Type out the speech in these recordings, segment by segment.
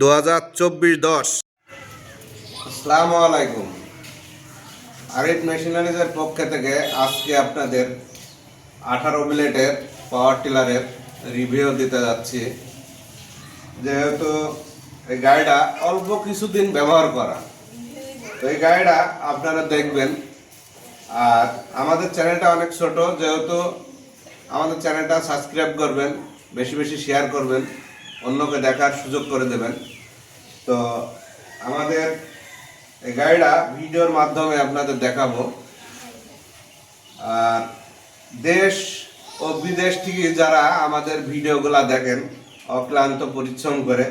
দু হাজার চব্বিশ দশ। আসসালামু আলাইকুম আরিফ মেশিনারিজের পক্ষ থেকে আজকে আপনাদের আঠারো ব্লেডের পাওয়ার টিলারের রিভিউ দিতে যাচ্ছি। যেহেতু এই গাড়িটা অল্প কিছুদিন ব্যবহার করা। তো এই গাড়িটা আপনারা দেখবেন। আর আমাদের চ্যানেলটা অনেক ছোট, যেহেতু আমাদের চ্যানেলটা সাবস্ক্রাইব করবেন, বেশি বেশি শেয়ার করবেন। অন্যকে দেখার সুযোগ করে দেবেন। তো আমাদের গাড়িটা ভিডিওর মাধ্যমে আপনাদের দেখাবো। আর দেশ ও বিদেশ থেকে যারা আমাদের ভিডিওগুলো দেখেন, অক্লান্ত পরিশ্রম করে,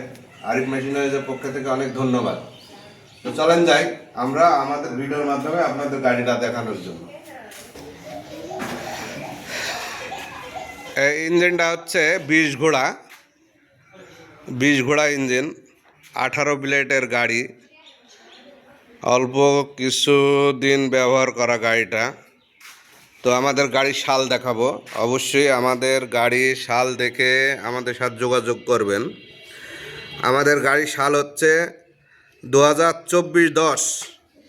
আরিফ মেশিনারিজের পক্ষ থেকে অনেক ধন্যবাদ। তো চলেন যাই, আমরা আমাদের ভিডিওর মাধ্যমে আপনাদের গাড়িটা দেখানোর জন্য। ইঞ্জিনটা হচ্ছে বিশ ঘোড়া। বিশ ঘোড়া ইঞ্জিন, আঠারো ব্লেডের গাড়ি, অল্প কিছু দিন ব্যবহার করা গাড়িটা। তো আমাদের গাড়ির সাল দেখাবো। অবশ্যই আমাদের গাড়ি সাল দেখে আমাদের সাথে যোগাযোগ করবেন। আমাদের গাড়ির সাল হচ্ছে দু হাজার চব্বিশ দশ,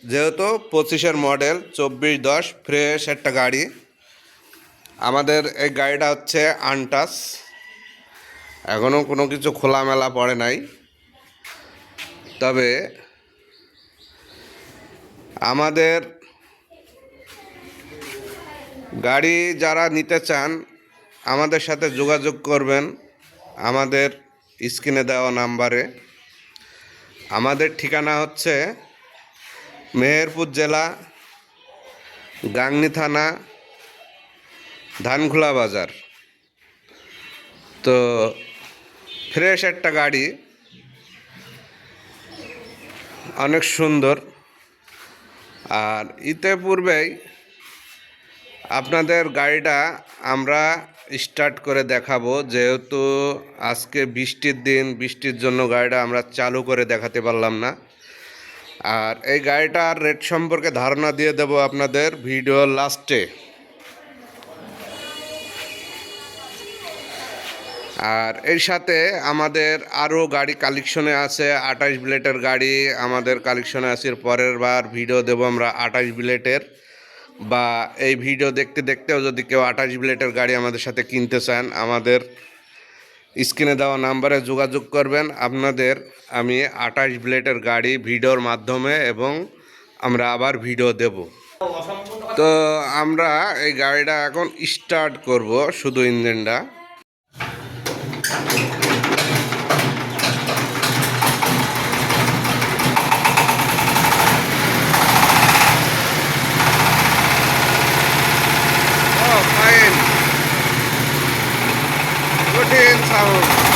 যেহেতু পঁচিশের মডেল, চব্বিশ দশ ফ্রেশ একটা গাড়ি। আমাদের এই গাড়িটা হচ্ছে আনটাস। এখনও কোনো কিছু খোলামেলা পড়ে নাই। তবে আমাদের গাড়ি যারা নিতে চান, আমাদের সাথে যোগাযোগ করবেন আমাদের স্ক্রিনে দেওয়া নাম্বারে। আমাদের ঠিকানা হচ্ছে মেহেরপুর জেলা, গাংনি থানা, ধানখোলা বাজার। তো ফ্রেশ একটা গাড়ি। অনেক সুন্দর। আর ইতে পূর্বেই আপনাদের গাড়িটা আমরা স্টার্ট করে দেখাবো, যেহেতু আজকে বৃষ্টির দিন, বৃষ্টির জন্য গাড়িটা আমরা চালু করে দেখাতে পারলাম না। আর এই গাড়িটার রেট সম্পর্কে ধারণা দিয়ে দেব আপনাদের ভিডিও লাস্টে। আর এর সাথে আমাদের আরও গাড়ি কালেকশনে আছে, আঠাশ ব্লেটের গাড়ি, আমাদের কালেকশনে আছে পরের বার ভিডিও দেবো আমরা আঠাশ ব্লেটের বা এই ভিডিও দেখতে দেখতেও যদি কেউ আঠাশ ব্লেটের গাড়ি আমাদের সাথে কিনতে চান, আমাদের স্ক্রিনে দেওয়া নাম্বারে যোগাযোগ করবেন। আপনাদের আমি আঠাশ ব্লেটের গাড়ি ভিডিওর মাধ্যমে এবং আমরা আবার ভিডিও দেব। তো আমরা এই গাড়িটা এখন স্টার্ট করব, শুধু ইঞ্জিনটা। Paul.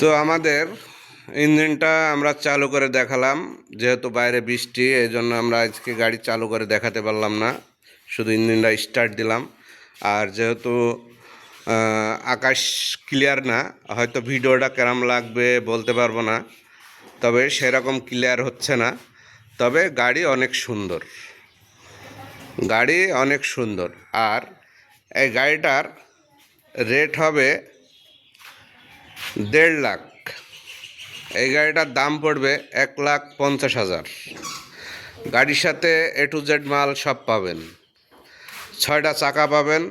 তো আমাদের ইঞ্জিনটা আমরা চালু করে দেখালাম, যেহেতু বাইরে বৃষ্টি এই জন্য আমরা আজকে গাড়ি চালু করে দেখাতে পারলাম না। শুধু ইঞ্জিনটা স্টার্ট দিলাম। আর যেহেতু আকাশ ক্লিয়ার না, হয়তো ভিডিওটা কেরাম লাগবে বলতে পারব না। তবে সেরকম ক্লিয়ার হচ্ছে না। তবে গাড়ি অনেক সুন্দর। গাড়ি অনেক সুন্দর। আর এই গাড়িটার রেট হবে দেড় লাখ। এই গাড়িটার দাম পড়বে এক লাখ পঞ্চাশ হাজার। গাড়ির সাথে এ টু জেড মাল সব পাবেন। ছয়টা চাকা পাবেন,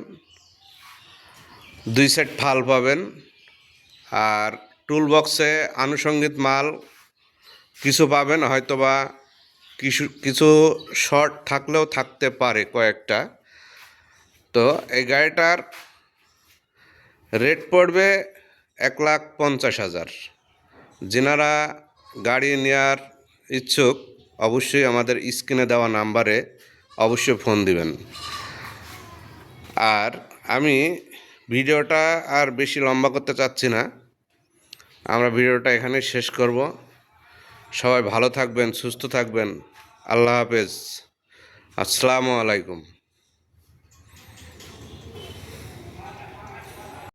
দুই সেট ফাল পাবেন, আর টুল বক্সে আনুষঙ্গিক মাল কিছু পাবেন, হয়তোবা কিছু কিছু শর্ট থাকলেও থাকতে পারে কয়েকটা। তো এই গাড়িটার রেট পড়বে এক লাখ পঞ্চাশ হাজার। যেনারা গাড়ি নেওয়ার ইচ্ছুক, অবশ্যই আমাদের স্ক্রিনে দেওয়া নাম্বারে অবশ্যই ফোন দিবেন। আর আমি ভিডিওটা আর বেশি লম্বা করতে চাচ্ছি না। আমরা ভিডিওটা এখানে শেষ করব। সবাই ভালো থাকবেন, সুস্থ থাকবেন। আল্লাহ হাফেজ। আসসালামু আলাইকুম।